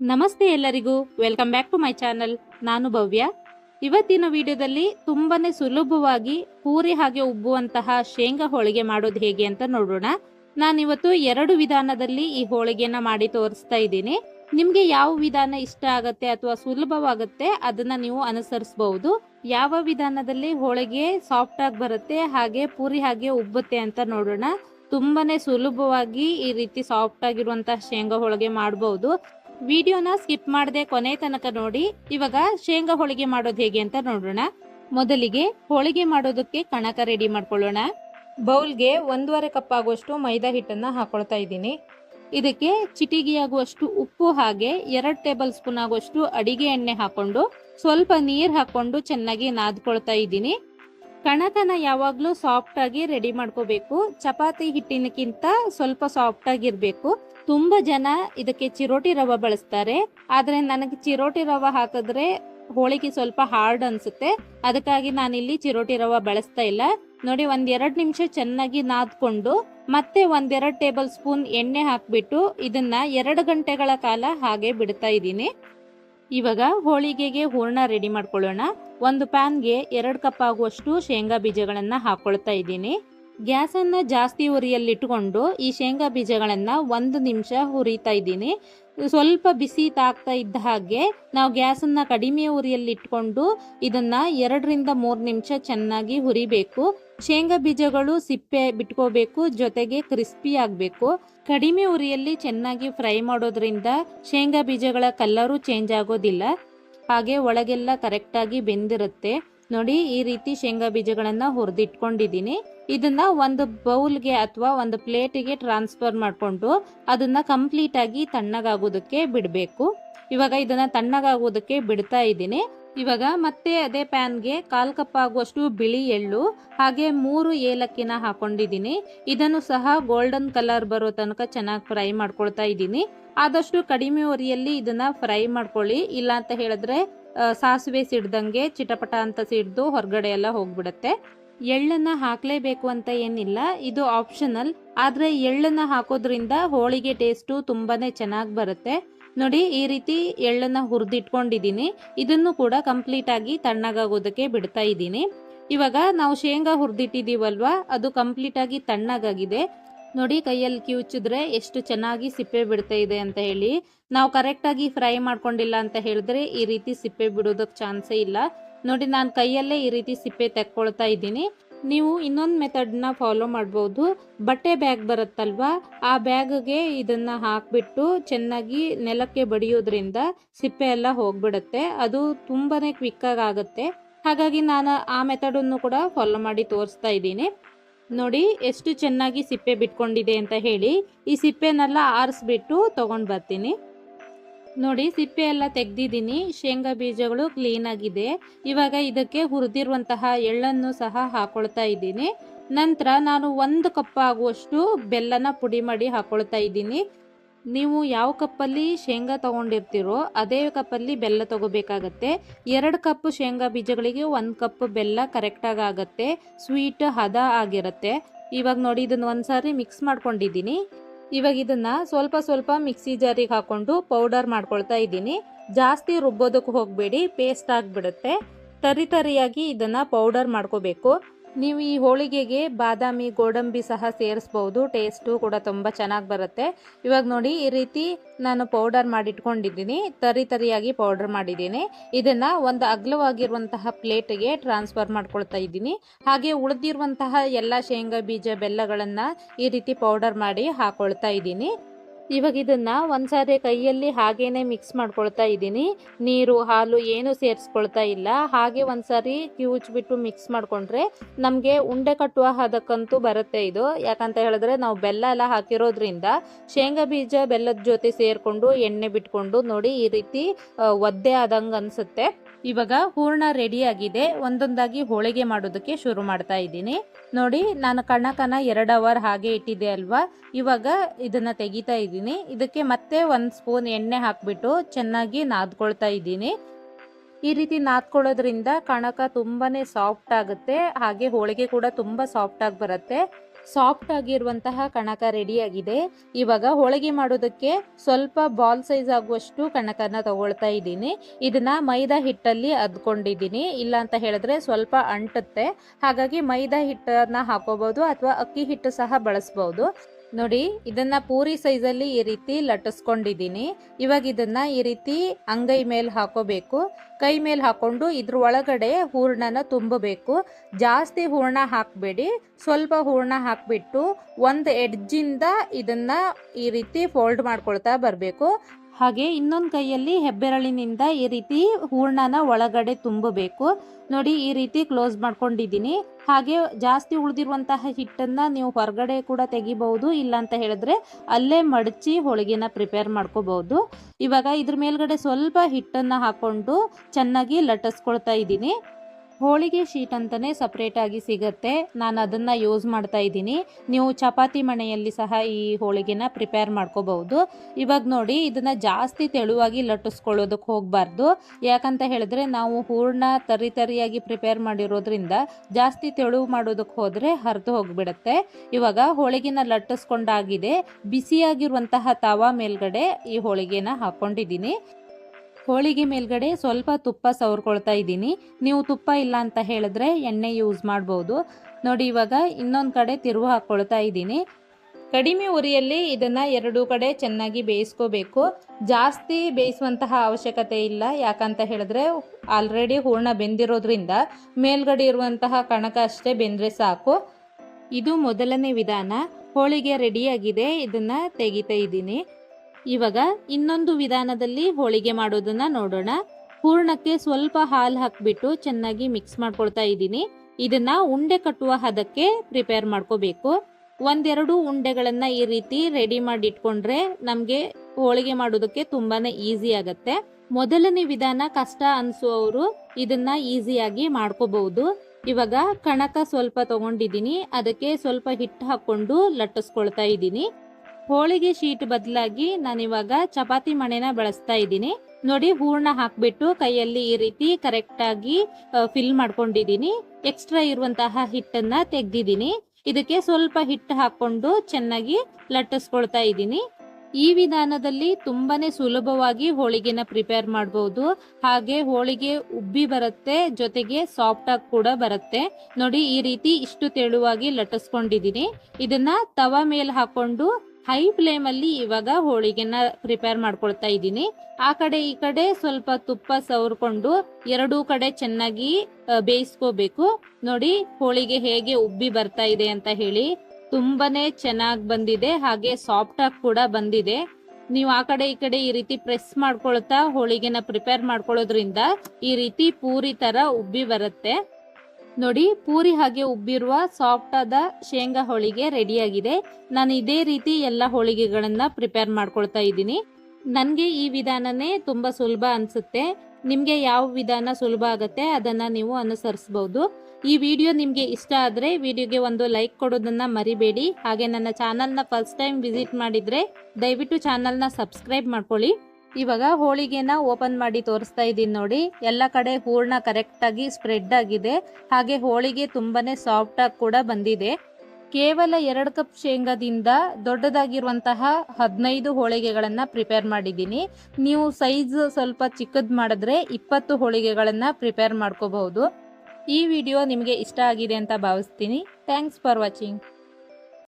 ನಮಸ್ತೆ ಎಲ್ಲರಿಗೂ. Welcome back to my channel ನಾನು ಭವ್ಯ. ಇವತ್ತಿನ ವಿಡಿಯೋದಲ್ಲಿ ತುಂಬಾನೇ ಸುಲಭವಾಗಿ ಪೂರಿ ಹಾಗೆ ಉಬ್ಬುವಂತಹ ಶೇಂಗಾ ಹೋಳಿಗೆ ಮಾಡೋದು ಹೇಗೆ ಅಂತ ನೋಡೋಣ. ನಾನಿವತ್ತು ಎರಡು ವಿಧಾನದಲ್ಲಿ ಈ ಹೋಳಿಗೆನ ಮಾಡಿ ತೋರಿಸ್ತಾ ಇದ್ದೀನಿ. ನಿಮ್ಗೆ ಯಾವ ವಿಧಾನ ಇಷ್ಟ ಆಗತ್ತೆ ಅಥವಾ ಸುಲಭವಾಗುತ್ತೆ ಅದನ್ನ ನೀವು ಅನುಸರಿಸಬಹುದು. ಯಾವ ವಿಧಾನದಲ್ಲಿ ಹೋಳಿಗೆ ಸಾಫ್ಟ್ ಆಗಿ ಬರುತ್ತೆ, ಹಾಗೆ ಪೂರಿ ಹಾಗೆ ಉಬ್ಬುತ್ತೆ ಅಂತ ನೋಡೋಣ. ತುಂಬಾನೇ ಸುಲಭವಾಗಿ ಈ ರೀತಿ ಸಾಫ್ಟ್ ಆಗಿರುವಂತಹ ಶೇಂಗಾ ಹೋಳಿಗೆ ಮಾಡಬಹುದು. ವಿಡಿಯೋನ ಸ್ಕಿಪ್ ಮಾಡದೆ ಕೊನೆ ತನಕ ನೋಡಿ. ಇವಾಗ ಶೇಂಗಾ ಹೋಳಿಗೆ ಮಾಡೋದು ಹೇಗೆ ಅಂತ ನೋಡೋಣ. ಮೊದಲಿಗೆ ಹೋಳಿಗೆ ಮಾಡೋದಕ್ಕೆ ಕಣಕ ರೆಡಿ ಮಾಡ್ಕೊಳ್ಳೋಣ. ಬೌಲ್ಗೆ ಒಂದೂವರೆ ಕಪ್ ಆಗುವಷ್ಟು ಮೈದಾ ಹಿಟ್ಟನ್ನ ಹಾಕೊಳ್ತಾ ಇದ್ದೀನಿ. ಇದಕ್ಕೆ ಚಿಟಿಗೆಯಾಗುವಷ್ಟು ಉಪ್ಪು ಹಾಗೆ ಎರಡು ಟೇಬಲ್ ಸ್ಪೂನ್ ಆಗುವಷ್ಟು ಅಡಿಗೆ ಎಣ್ಣೆ ಹಾಕೊಂಡು ಸ್ವಲ್ಪ ನೀರು ಹಾಕೊಂಡು ಚೆನ್ನಾಗಿ ನಾದ್ಕೊಳ್ತಾ ಇದ್ದೀನಿ. ಕಣಕನ ಯಾವಾಗಲೂ ಸಾಫ್ಟ್ ಆಗಿ ರೆಡಿ ಮಾಡ್ಕೋಬೇಕು. ಚಪಾತಿ ಹಿಟ್ಟಿನಕ್ಕಿಂತ ಸ್ವಲ್ಪ ಸಾಫ್ಟ್ ಆಗಿರ್ಬೇಕು ತುಂಬಾ ಜನ ಇದಕ್ಕೆ ಚಿರೋಟಿ ರವ ಬಳಸ್ತಾರೆ. ಆದ್ರೆ ನನಗೆ ಚಿರೋಟಿ ರವ ಹಾಕಿದ್ರೆ ಹೋಳಿಗೆ ಸ್ವಲ್ಪ ಹಾರ್ಡ್ ಅನ್ಸುತ್ತೆ. ಅದಕ್ಕಾಗಿ ನಾನಿಲ್ಲಿ ಚಿರೋಟಿ ರವ ಬಳಸ್ತಾ ಇಲ್ಲ. ನೋಡಿ, ಒಂದೆರಡು ನಿಮಿಷ ಚೆನ್ನಾಗಿ ನಾದ್ಕೊಂಡು ಮತ್ತೆ ಒಂದೆರಡು ಟೇಬಲ್ ಸ್ಪೂನ್ ಎಣ್ಣೆ ಹಾಕ್ಬಿಟ್ಟು ಇದನ್ನ ಎರಡು ಗಂಟೆಗಳ ಕಾಲ ಹಾಗೆ ಬಿಡ್ತಾ ಇದ್ದೀನಿ. ಇವಾಗ ಹೋಳಿಗೆಗೆ ಹೂರ್ಣ ರೆಡಿ ಮಾಡ್ಕೊಳ್ಳೋಣ. ಒಂದು ಪ್ಯಾನ್ಗೆ ಎರಡು ಕಪ್ ಆಗುವಷ್ಟು ಶೇಂಗಾ ಬೀಜಗಳನ್ನು ಹಾಕ್ಕೊಳ್ತಾ ಇದ್ದೀನಿ. ಗ್ಯಾಸನ್ನು ಜಾಸ್ತಿ ಉರಿಯಲ್ಲಿಟ್ಟುಕೊಂಡು ಈ ಶೇಂಗಾ ಬೀಜಗಳನ್ನು ಒಂದು ನಿಮಿಷ ಹುರಿತಾ ಇದ್ದೀನಿ. ಸ್ವಲ್ಪ ಬಿಸಿ ತಾಗ್ತಾ ಇದ್ದ ಹಾಗೆ ನಾವು ಗ್ಯಾಸನ್ನು ಕಡಿಮೆ ಉರಿಯಲ್ಲಿ ಇದನ್ನು ಇದನ್ನ ಎರಡರಿಂದ ಮೂರು ನಿಮಿಷ ಚೆನ್ನಾಗಿ ಹುರಿಬೇಕು. ಶೇಂಗಾ ಬೀಜಗಳು ಸಿಪ್ಪೆ ಬಿಟ್ಕೋಬೇಕು, ಜೊತೆಗೆ ಕ್ರಿಸ್ಪಿ ಆಗಬೇಕು. ಕಡಿಮೆ ಉರಿಯಲ್ಲಿ ಚೆನ್ನಾಗಿ ಫ್ರೈ ಮಾಡೋದ್ರಿಂದ ಶೇಂಗಾ ಬೀಜಗಳ ಕಲ್ಲರು ಚೇಂಜ್ ಆಗೋದಿಲ್ಲ. ಹಾಗೆ ಒಳಗೆಲ್ಲ ಕರೆಕ್ಟಾಗಿ ಬೆಂದಿರುತ್ತೆ. ನೋಡಿ, ಈ ರೀತಿ ಶೇಂಗಾ ಬೀಜಗಳನ್ನು ಹುರಿದಿಟ್ಕೊಂಡಿದ್ದೀನಿ. ಇದನ್ನ ಒಂದು ಬೌಲ್ಗೆ ಅಥವಾ ಒಂದು ಪ್ಲೇಟಿಗೆ ಟ್ರಾನ್ಸ್ಫರ್ ಮಾಡಿಕೊಂಡು ಅದನ್ನ ಕಂಪ್ಲೀಟ್ ಆಗಿ ತಣ್ಣಗಾಗೋದಕ್ಕೆ ಬಿಡಬೇಕು. ಇವಾಗ ಇದನ್ನ ತಣ್ಣಗಾಗೋದಕ್ಕೆ ಬಿಡ್ತಾ ಇದ್ದೀನಿ. ಇವಾಗ ಮತ್ತೆ ಅದೇ ಪ್ಯಾನ್ಗೆ ಕಾಲು ಕಪ್ ಆಗುವಷ್ಟು ಬಿಳಿ ಎಳ್ಳು, ಹಾಗೆ ಮೂರು ಏಲಕ್ಕಿನ ಹಾಕೊಂಡಿದ್ದೀನಿ. ಇದನ್ನು ಸಹ ಗೋಲ್ಡನ್ ಕಲರ್ ಬರೋ ತನಕ ಚೆನ್ನಾಗಿ ಫ್ರೈ ಮಾಡ್ಕೊಳ್ತಾ ಇದ್ದೀನಿ. ಆದಷ್ಟು ಕಡಿಮೆ ಒರಿಯಲ್ಲಿ ಇದನ್ನ ಫ್ರೈ ಮಾಡ್ಕೊಳ್ಳಿ. ಇಲ್ಲ ಅಂತ ಹೇಳಿದ್ರೆ ಸಾಸಿವೆ ಸಿಡ್ದಂಗೆ ಚಿಟಪಟ ಅಂತ ಸಿಡ್ದು ಹೊರಗಡೆ ಎಲ್ಲ ಹೋಗ್ಬಿಡುತ್ತೆ. ಎಳ್ಳನ್ನ ಹಾಕ್ಲೇಬೇಕು ಅಂತ ಏನಿಲ್ಲ, ಇದು ಆಪ್ಷನಲ್ ಆದ್ರೆ ಎಳ್ಳನ್ನ ಹಾಕೋದ್ರಿಂದ ಹೋಳಿಗೆ ಟೇಸ್ಟು ತುಂಬಾನೇ ಚೆನ್ನಾಗಿ ಬರುತ್ತೆ. ನೋಡಿ, ಈ ರೀತಿ ಎಳ್ಳನ್ನ ಹುರಿದಿಟ್ಕೊಂಡಿದ್ದೀನಿ. ಇದನ್ನು ಕೂಡ ಕಂಪ್ಲೀಟ್ ಆಗಿ ತಣ್ಣಗಾಗೋದಕ್ಕೆ ಬಿಡ್ತಾ ಇದ್ದೀನಿ. ಇವಾಗ ನಾವು ಶೇಂಗಾ ಹುರಿದಿಟ್ಟಿದೀವಲ್ವಾ? ಅದು ಕಂಪ್ಲೀಟ್ ಆಗಿ ತಣ್ಣಗಾಗಿದೆ. ನೋಡಿ, ಕೈಯಲ್ಲಿ ಕಿವುಚಿದ್ರೆ ಎಷ್ಟು ಚೆನ್ನಾಗಿ ಸಿಪ್ಪೆ ಬಿಡ್ತಾ ಇದೆ ಅಂತ ಹೇಳಿ. ನಾವು ಕರೆಕ್ಟಾಗಿ ಫ್ರೈ ಮಾಡ್ಕೊಂಡಿಲ್ಲ ಅಂತ ಹೇಳಿದ್ರೆ ಈ ರೀತಿ ಸಿಪ್ಪೆ ಬಿಡೋದಕ್ಕೆ ಚಾನ್ಸೇ ಇಲ್ಲ. ನೋಡಿ, ನಾನು ಕೈಯಲ್ಲೇ ಈ ರೀತಿ ಸಿಪ್ಪೆ ತೆಕ್ಕೊಳ್ತಾ ಇದ್ದೀನಿ. ನೀವು ಇನ್ನೊಂದು ಮೆಥಡ್ನ ಫಾಲೋ ಮಾಡ್ಬೋದು. ಬಟ್ಟೆ ಬ್ಯಾಗ್ ಬರುತ್ತಲ್ವಾ? ಆ ಬ್ಯಾಗ್ಗೆ ಇದನ್ನು ಹಾಕಿಬಿಟ್ಟು ಚೆನ್ನಾಗಿ ನೆಲಕ್ಕೆ ಬಡಿಯೋದ್ರಿಂದ ಸಿಪ್ಪೆ ಎಲ್ಲ ಹೋಗ್ಬಿಡುತ್ತೆ. ಅದು ತುಂಬಾ ಕ್ವಿಕ್ಕಾಗಿ ಆಗುತ್ತೆ. ಹಾಗಾಗಿ ನಾನು ಆ ಮೆಥಡನ್ನು ಕೂಡ ಫಾಲೋ ಮಾಡಿ ತೋರಿಸ್ತಾ ಇದ್ದೀನಿ. ನೋಡಿ, ಎಷ್ಟು ಚೆನ್ನಾಗಿ ಸಿಪ್ಪೆ ಬಿಟ್ಕೊಂಡಿದೆ ಅಂತ ಹೇಳಿ. ಈ ಸಿಪ್ಪೆನೆಲ್ಲ ಆರಿಸ್ಬಿಟ್ಟು ತೊಗೊಂಡು ಬರ್ತೀನಿ. ನೋಡಿ ಸಿಪ್ಪೆ ಎಲ್ಲ ತೆಗ್ದಿದ್ದೀನಿ. ಶೇಂಗಾ ಬೀಜಗಳು ಕ್ಲೀನ್ ಆಗಿದೆ. ಇವಾಗ ಇದಕ್ಕೆ ಹುರಿದಿರುವಂತಹ ಎಳ್ಳನ್ನು ಸಹ ಹಾಕೊಳ್ತಾ ಇದ್ದೀನಿ. ನಂತರ ನಾನು ಒಂದು ಕಪ್ ಆಗುವಷ್ಟು ಬೆಲ್ಲನ ಪುಡಿ ಮಾಡಿ ಹಾಕೊಳ್ತಾ ಇದ್ದೀನಿ. ನೀವು ಯಾವ ಕಪ್ಪಲ್ಲಿ ಶೇಂಗಾ ತಗೊಂಡಿರ್ತೀರೋ ಅದೇ ಕಪ್ಪಲ್ಲಿ ಬೆಲ್ಲ ತಗೋಬೇಕಾಗತ್ತೆ. ಎರಡು ಕಪ್ ಶೇಂಗಾ ಬೀಜಗಳಿಗೆ ಒಂದು ಕಪ್ ಬೆಲ್ಲ ಕರೆಕ್ಟಾಗಿ ಆಗುತ್ತೆ. ಸ್ವೀಟ್ ಹದ ಆಗಿರುತ್ತೆ. ಇವಾಗ ನೋಡಿ ಇದನ್ನ ಒಂದ್ಸಾರಿ ಮಿಕ್ಸ್ ಮಾಡ್ಕೊಂಡಿದ್ದೀನಿ. ಇವಾಗ ಇದನ್ನ ಸ್ವಲ್ಪ ಸ್ವಲ್ಪ ಮಿಕ್ಸಿ ಜಾರಿಗೆ ಹಾಕೊಂಡು ಪೌಡರ್ ಮಾಡ್ಕೊಳ್ತಾ ಇದ್ದೀನಿ. ಜಾಸ್ತಿ ರುಬ್ಬೋದಕ್ಕೆ ಹೋಗಬೇಡಿ ಪೇಸ್ಟ್ ಆಗಿಬಿಡುತ್ತೆ. ತರಿ ತರಿಯಾಗಿ ಇದನ್ನ ಪೌಡರ್ ಮಾಡ್ಕೋಬೇಕು. ನೀವು ಈ ಹೋಳಿಗೆಗೆ ಬಾದಾಮಿ, ಗೋಡಂಬಿ ಸಹ ಸೇರಿಸ್ಬೋದು. ಟೇಸ್ಟು ಕೂಡ ತುಂಬ ಚೆನ್ನಾಗಿ ಬರುತ್ತೆ. ಇವಾಗ ನೋಡಿ, ಈ ರೀತಿ ನಾನು ಪೌಡರ್ ಮಾಡಿಟ್ಕೊಂಡಿದ್ದೀನಿ. ತರಿ ತರಿಯಾಗಿ ಪೌಡರ್ ಮಾಡಿದ್ದೀನಿ. ಇದನ್ನು ಒಂದು ಅಗ್ಲವಾಗಿರುವಂತಹ ಪ್ಲೇಟ್ಗೆ ಟ್ರಾನ್ಸ್ಫರ್ ಮಾಡ್ಕೊಳ್ತಾ ಇದ್ದೀನಿ. ಹಾಗೆ ಉಳಿದಿರುವಂತಹ ಎಲ್ಲ ಶೇಂಗಾ, ಬೀಜ, ಬೆಲ್ಲಗಳನ್ನು ಈ ರೀತಿ ಪೌಡರ್ ಮಾಡಿ ಹಾಕೊಳ್ತಾ ಇದ್ದೀನಿ. ಇವಾಗ ಇದನ್ನ ಒಂದ್ಸಾರಿ ಕೈಯಲ್ಲಿ ಹಾಗೇನೆ ಮಿಕ್ಸ್ ಮಾಡ್ಕೊಳ್ತಾ ಇದ್ದೀನಿ. ನೀರು, ಹಾಲು ಏನು ಸೇರಿಸ್ಕೊಳ್ತಾ ಇಲ್ಲ. ಹಾಗೆ ಒಂದ್ಸಾರಿ ಕಿವುಚ್ಬಿಟ್ಟು ಮಿಕ್ಸ್ ಮಾಡ್ಕೊಂಡ್ರೆ ನಮಗೆ ಉಂಡೆ ಕಟ್ಟುವ ಹದಕ್ಕಂತೂ ಬರುತ್ತೆ ಇದು. ಯಾಕಂತ ಹೇಳಿದ್ರೆ ನಾವು ಬೆಲ್ಲ ಎಲ್ಲ ಹಾಕಿರೋದ್ರಿಂದ ಶೇಂಗಾ ಬೀಜ ಬೆಲ್ಲದ ಜೊತೆ ಸೇರ್ಕೊಂಡು ಎಣ್ಣೆ ಬಿಟ್ಕೊಂಡು ನೋಡಿ ಈ ರೀತಿ ಒದ್ದೆ ಆದಂಗೆ ಅನ್ಸುತ್ತೆ. ಇವಾಗ ಹೂರ್ಣ ರೆಡಿ ಆಗಿದೆ. ಒಂದೊಂದಾಗಿ ಹೋಳಿಗೆ ಮಾಡೋದಕ್ಕೆ ಶುರು ಮಾಡ್ತಾ ಇದ್ದೀನಿ. ನೋಡಿ, ನಾನು ಕಣಕನ ಎರಡು ಅವರ್ ಹಾಗೆ ಇಟ್ಟಿದ್ದೆ ಅಲ್ವಾ? ಇವಾಗ ಇದನ್ನ ತೆಗಿತಾ ಇದ್ದೀನಿ. ಇದಕ್ಕೆ ಮತ್ತೆ ಒಂದು ಸ್ಪೂನ್ ಎಣ್ಣೆ ಹಾಕ್ಬಿಟ್ಟು ಚೆನ್ನಾಗಿ ನಾದ್ಕೊಳ್ತಾ ಇದ್ದೀನಿ. ಈ ರೀತಿ ನಾದ್ಕೊಳ್ಳೋದ್ರಿಂದ ಕಣಕ ತುಂಬಾನೇ ಸಾಫ್ಟ್ ಆಗುತ್ತೆ. ಹಾಗೆ ಹೋಳಿಗೆ ಕೂಡ ತುಂಬ ಸಾಫ್ಟ್ ಆಗಿ ಬರುತ್ತೆ. ಸಾಫ್ಟ್ ಆಗಿರುವಂತಹ ಕಣಕ ರೆಡಿಯಾಗಿದೆ ಇವಾಗ ಹೋಳಿಗೆ ಮಾಡೋದಕ್ಕೆ ಸ್ವಲ್ಪ ಬಾಲ್ ಸೈಜ್ ಆಗುವಷ್ಟು ಕಣಕನ ತಗೊಳ್ತಾ ಇದ್ದೀನಿ. ಇದನ್ನ ಮೈದಾ ಹಿಟ್ಟಲ್ಲಿ ಅದ್ಕೊಂಡಿದ್ದೀನಿ. ಇಲ್ಲ ಅಂತ ಹೇಳಿದ್ರೆ ಸ್ವಲ್ಪ ಅಂಟುತ್ತೆ. ಹಾಗಾಗಿ ಮೈದಾ ಹಿಟ್ಟನ್ನ ಹಾಕೋಬಹುದು ಅಥವಾ ಅಕ್ಕಿ ಹಿಟ್ಟು ಸಹ ಬಳಸಬಹುದು. ನೋಡಿ, ಇದನ್ನ ಪೂರಿ ಸೈಜಲ್ಲಿ ಈ ರೀತಿ ಲಟ್ಟಿಸ್ಕೊಂಡಿದ್ದೀನಿ. ಇವಾಗ ಇದನ್ನ ಈ ರೀತಿ ಅಂಗೈ ಮೇಲೆ ಹಾಕೋಬೇಕು. ಕೈ ಮೇಲೆ ಹಾಕೊಂಡು ಇದ್ರ ಒಳಗಡೆ ಹೂರ್ಣನ ತುಂಬಬೇಕು. ಜಾಸ್ತಿ ಹೂರ್ಣ ಹಾಕಬೇಡಿ. ಸ್ವಲ್ಪ ಹೂರ್ಣ ಹಾಕಿಬಿಟ್ಟು ಒಂದು ಎಡ್ಜಿಂದ ಇದನ್ನ ಈ ರೀತಿ ಫೋಲ್ಡ್ ಮಾಡ್ಕೊಳ್ತಾ ಬರಬೇಕು. ಹಾಗೆ ಇನ್ನೊಂದು ಕೈಯಲ್ಲಿ ಹೆಬ್ಬೆರಳಿನಿಂದ ಈ ರೀತಿ ಹೂರ್ಣನ ಒಳಗಡೆ ತುಂಬಬೇಕು. ನೋಡಿ, ಈ ರೀತಿ ಕ್ಲೋಸ್ ಮಾಡ್ಕೊಂಡಿದ್ದೀನಿ. ಹಾಗೆ ಜಾಸ್ತಿ ಉಳಿದಿರುವಂತಹ ಹಿಟ್ಟನ್ನ ನೀವು ಹೊರಗಡೆ ಕೂಡ ತೆಗಿಬಹುದು. ಇಲ್ಲ ಅಂತ ಹೇಳಿದ್ರೆ ಅಲ್ಲೇ ಮಡಚಿ ಹೋಳಿಗೆನ ಪ್ರಿಪೇರ್ ಮಾಡ್ಕೋಬಹುದು. ಇವಾಗ ಇದ್ರ ಮೇಲ್ಗಡೆ ಸ್ವಲ್ಪ ಹಿಟ್ಟನ್ನ ಹಾಕೊಂಡು ಚೆನ್ನಾಗಿ ಲಟ್ಟಿಸ್ಕೊಳ್ತಾ ಇದ್ದೀನಿ. ಹೋಳಿಗೆ ಶೀಟ್ ಅಂತಲೇ ಸಪ್ರೇಟಾಗಿ ಸಿಗುತ್ತೆ. ನಾನು ಅದನ್ನು ಯೂಸ್ ಮಾಡ್ತಾ ಇದ್ದೀನಿ. ನೀವು ಚಪಾತಿ ಮಣೆಯಲ್ಲಿ ಸಹ ಈ ಹೋಳಿಗೆನ ಪ್ರಿಪೇರ್ ಮಾಡ್ಕೋಬಹುದು. ಇವಾಗ ನೋಡಿ, ಇದನ್ನು ಜಾಸ್ತಿ ತೆಳುವಾಗಿ ಲಟ್ಟಿಸ್ಕೊಳ್ಳೋದಕ್ಕೆ ಹೋಗಬಾರ್ದು. ಯಾಕಂತ ಹೇಳಿದ್ರೆ, ನಾವು ಹೂರ್ಣ ತರಿ ತರಿಯಾಗಿ ಪ್ರಿಪೇರ್ ಮಾಡಿರೋದ್ರಿಂದ ಜಾಸ್ತಿ ತೆಳು ಮಾಡೋದಕ್ಕೆ ಹೋದರೆ ಹರಿದು ಹೋಗಿಬಿಡುತ್ತೆ. ಇವಾಗ ಹೋಳಿಗೆನ ಲಟ್ಟಿಸ್ಕೊಂಡಾಗಿದೆ. ಬಿಸಿಯಾಗಿರುವಂತಹ ತವಾ ಮೇಲ್ಗಡೆ ಈ ಹೋಳಿಗೆನ ಹಾಕೊಂಡಿದ್ದೀನಿ. ಹೋಳಿಗೆ ಮೇಲ್ಗಡೆ ಸ್ವಲ್ಪ ತುಪ್ಪ ಸವರ್ಕೊಳ್ತಾ ಇದ್ದೀನಿ. ನೀವು ತುಪ್ಪ ಇಲ್ಲ ಅಂತ ಹೇಳಿದ್ರೆ ಎಣ್ಣೆ ಯೂಸ್ ಮಾಡ್ಬೋದು. ನೋಡಿ, ಇವಾಗ ಇನ್ನೊಂದು ಕಡೆ ತಿರುವು ಹಾಕ್ಕೊಳ್ತಾ ಇದ್ದೀನಿ. ಕಡಿಮೆ ಉರಿಯಲ್ಲಿ ಇದನ್ನು ಎರಡೂ ಕಡೆ ಚೆನ್ನಾಗಿ ಬೇಯಿಸ್ಕೋಬೇಕು. ಜಾಸ್ತಿ ಬೇಯಿಸುವಂತಹ ಅವಶ್ಯಕತೆ ಇಲ್ಲ. ಯಾಕಂತ ಹೇಳಿದ್ರೆ ಆಲ್ರೆಡಿ ಹೂರ್ಣ ಬೆಂದಿರೋದ್ರಿಂದ ಮೇಲ್ಗಡೆ ಇರುವಂತಹ ಕಣಕ ಅಷ್ಟೇ ಬೆಂದರೆ ಸಾಕು. ಇದು ಮೊದಲನೇ ವಿಧಾನ. ಹೋಳಿಗೆ ರೆಡಿಯಾಗಿದೆ ಇದನ್ನು ತೆಗಿತಾ ಇದ್ದೀನಿ. ಇವಾಗ ಇನ್ನೊಂದು ವಿಧಾನದಲ್ಲಿ ಹೋಳಿಗೆ ಮಾಡೋದನ್ನ ನೋಡೋಣ. ಹೂರ್ಣಕ್ಕೆ ಸ್ವಲ್ಪ ಹಾಲು ಹಾಕ್ಬಿಟ್ಟು ಚೆನ್ನಾಗಿ ಮಿಕ್ಸ್ ಮಾಡ್ಕೊಳ್ತಾ ಇದ್ದೀನಿ. ಇದನ್ನ ಉಂಡೆ ಕಟ್ಟುವ ಹದಕ್ಕೆ ಪ್ರಿಪೇರ್ ಮಾಡ್ಕೋಬೇಕು. ಒಂದೆರಡು ಉಂಡೆಗಳನ್ನ ಈ ರೀತಿ ರೆಡಿ ಮಾಡಿ ಇಟ್ಕೊಂಡ್ರೆ ನಮ್ಗೆ ಹೋಳಿಗೆ ಮಾಡೋದಕ್ಕೆ ತುಂಬಾನೇ ಈಸಿ ಆಗತ್ತೆ. ಮೊದಲನೇ ವಿಧಾನ ಕಷ್ಟ ಅನ್ಸುವವರು ಇದನ್ನ ಈಸಿಯಾಗಿ ಮಾಡ್ಕೋಬಹುದು. ಇವಾಗ ಕಣಕ ಸ್ವಲ್ಪ ತಗೊಂಡಿದ್ದೀನಿ. ಅದಕ್ಕೆ ಸ್ವಲ್ಪ ಹಿಟ್ಟು ಹಾಕೊಂಡು ಲಟ್ಟಿಸ್ಕೊಳ್ತಾ ಇದ್ದೀನಿ. ಹೋಳಿಗೆ ಶೀಟ್ ಬದಲಾಗಿ ನಾನಿವಾಗ ಚಪಾತಿ ಮಣೆನ ಬಳಸ್ತಾ ಇದ್ದೀನಿ. ನೋಡಿ, ಹೂರ್ಣ ಹಾಕ್ಬಿಟ್ಟು ಕೈಯಲ್ಲಿ ಈ ರೀತಿ ಕರೆಕ್ಟ್ ಆಗಿ ಫಿಲ್ ಮಾಡ್ಕೊಂಡಿದ್ದೀನಿ. ಎಕ್ಸ್ಟ್ರಾ ಇರುವಂತಹ ಹಿಟ್ಟನ್ನ ತೆಗ್ದಿದ್ದೀನಿ. ಇದಕ್ಕೆ ಸ್ವಲ್ಪ ಹಿಟ್ಟು ಹಾಕೊಂಡು ಚೆನ್ನಾಗಿ ಲಟ್ಟಿಸ್ಕೊಳ್ತಾ ಇದ್ದೀನಿ. ಈ ವಿಧಾನದಲ್ಲಿ ತುಂಬಾನೇ ಸುಲಭವಾಗಿ ಹೋಳಿಗೆನ ಪ್ರಿಪೇರ್ ಮಾಡಬಹುದು ಹಾಗೆ ಹೋಳಿಗೆ ಉಬ್ಬಿ ಬರುತ್ತೆ, ಜೊತೆಗೆ ಸಾಫ್ಟ್ ಆಗಿ ಕೂಡ ಬರುತ್ತೆ. ನೋಡಿ, ಈ ರೀತಿ ಇಷ್ಟು ತೆಳುವಾಗಿ ಲಟ್ಟಿಸ್ಕೊಂಡಿದ್ದೀನಿ. ಇದನ್ನ ತವ ಮೇಲೆ ಹಾಕೊಂಡು ಹೈ ಫ್ಲೇಮ್ ಅಲ್ಲಿ ಇವಾಗ ಹೋಳಿಗೆನ ಪ್ರಿಪೇರ್ ಮಾಡ್ಕೊಳ್ತಾ ಇದ್ದೀನಿ. ಆ ಕಡೆ ಈ ಕಡೆ ಸ್ವಲ್ಪ ತುಪ್ಪ ಸವರ್ಕೊಂಡು ಎರಡೂ ಕಡೆ ಚೆನ್ನಾಗಿ ಬೇಯಿಸ್ಕೋಬೇಕು. ನೋಡಿ ಹೋಳಿಗೆ ಹೇಗೆ ಉಬ್ಬಿ ಬರ್ತಾ ಇದೆ ಅಂತ ಹೇಳಿ ತುಂಬಾನೇ ಚೆನ್ನಾಗಿ ಬಂದಿದೆ. ಹಾಗೆ ಸಾಫ್ಟ್ ಆಗಿ ಕೂಡ ಬಂದಿದೆ. ನೀವು ಆ ಕಡೆ ಈ ಕಡೆ ಈ ರೀತಿ ಪ್ರೆಸ್ ಮಾಡ್ಕೊಳ್ತಾ ಹೋಳಿಗೆನ ಪ್ರಿಪೇರ್ ಮಾಡ್ಕೊಳ್ಳೋದ್ರಿಂದ ಈ ರೀತಿ ಪೂರಿ ತರ ಉಬ್ಬಿ ಬರುತ್ತೆ. ನೋಡಿ, ಪೂರಿ ಹಾಗೆ ಉಬ್ಬಿರುವ ಸಾಫ್ಟ್ ಆದ ಶೇಂಗಾ ಹೋಳಿಗೆ ರೆಡಿಯಾಗಿದೆ ನಾನು ಇದೇ ರೀತಿ ಎಲ್ಲ ಹೋಳಿಗೆಗಳನ್ನ ಪ್ರಿಪೇರ್ ಮಾಡ್ಕೊಳ್ತಾ ಇದ್ದೀನಿ. ನನಗೆ ಈ ವಿಧಾನನೇ ತುಂಬಾ ಸುಲಭ ಅನ್ಸುತ್ತೆ. ನಿಮಗೆ ಯಾವ ವಿಧಾನ ಸುಲಭ ಆಗುತ್ತೆ ಅದನ್ನ ನೀವು ಅನುಸರಿಸಬಹುದು ಈ ವಿಡಿಯೋ ನಿಮಗೆ ಇಷ್ಟ ಆದರೆ ವಿಡಿಯೋಗೆ ಒಂದು ಲೈಕ್ ಕೊಡೋದನ್ನು ಮರಿಬೇಡಿ. ಹಾಗೆ ನನ್ನ ಚಾನಲ್ನ ಫಸ್ಟ್ ಟೈಮ್ ವಿಸಿಟ್ ಮಾಡಿದ್ರೆ ದಯವಿಟ್ಟು ಚಾನಲ್ನ ಸಬ್ಸ್ಕ್ರೈಬ್ ಮಾಡ್ಕೊಳ್ಳಿ. ಇವಾಗ ಹೋಳಿಗೆನ ಓಪನ್ ಮಾಡಿ ತೋರಿಸ್ತಾ ಇದ್ದೀನಿ ನೋಡಿ. ಎಲ್ಲ ಕಡೆ ಹೂರ್ಣ ಕರೆಕ್ಟಾಗಿ ಸ್ಪ್ರೆಡ್ ಆಗಿದೆ. ಹಾಗೆ ಹೋಳಿಗೆ ತುಂಬಾನೇ ಸಾಫ್ಟ್ ಆಗಿ ಕೂಡ ಬಂದಿದೆ. ಕೇವಲ ಎರಡು ಕಪ್ ಶೇಂಗಾದಿಂದ ದೊಡ್ಡದಾಗಿರುವಂತಹ ಹದಿನೈದು ಹೋಳಿಗೆಗಳನ್ನು ಪ್ರಿಪೇರ್ ಮಾಡಿದ್ದೀನಿ. ನೀವು ಸೈಜ್ ಸ್ವಲ್ಪ ಚಿಕ್ಕದ್ ಮಾಡಿದ್ರೆ ಇಪ್ಪತ್ತು ಹೋಳಿಗೆಗಳನ್ನು ಪ್ರಿಪೇರ್ ಮಾಡ್ಕೋಬಹುದು. ಈ ವಿಡಿಯೋ ನಿಮಗೆ ಇಷ್ಟ ಆಗಿದೆ ಅಂತ ಭಾವಿಸ್ತೀನಿ. Thanks for watching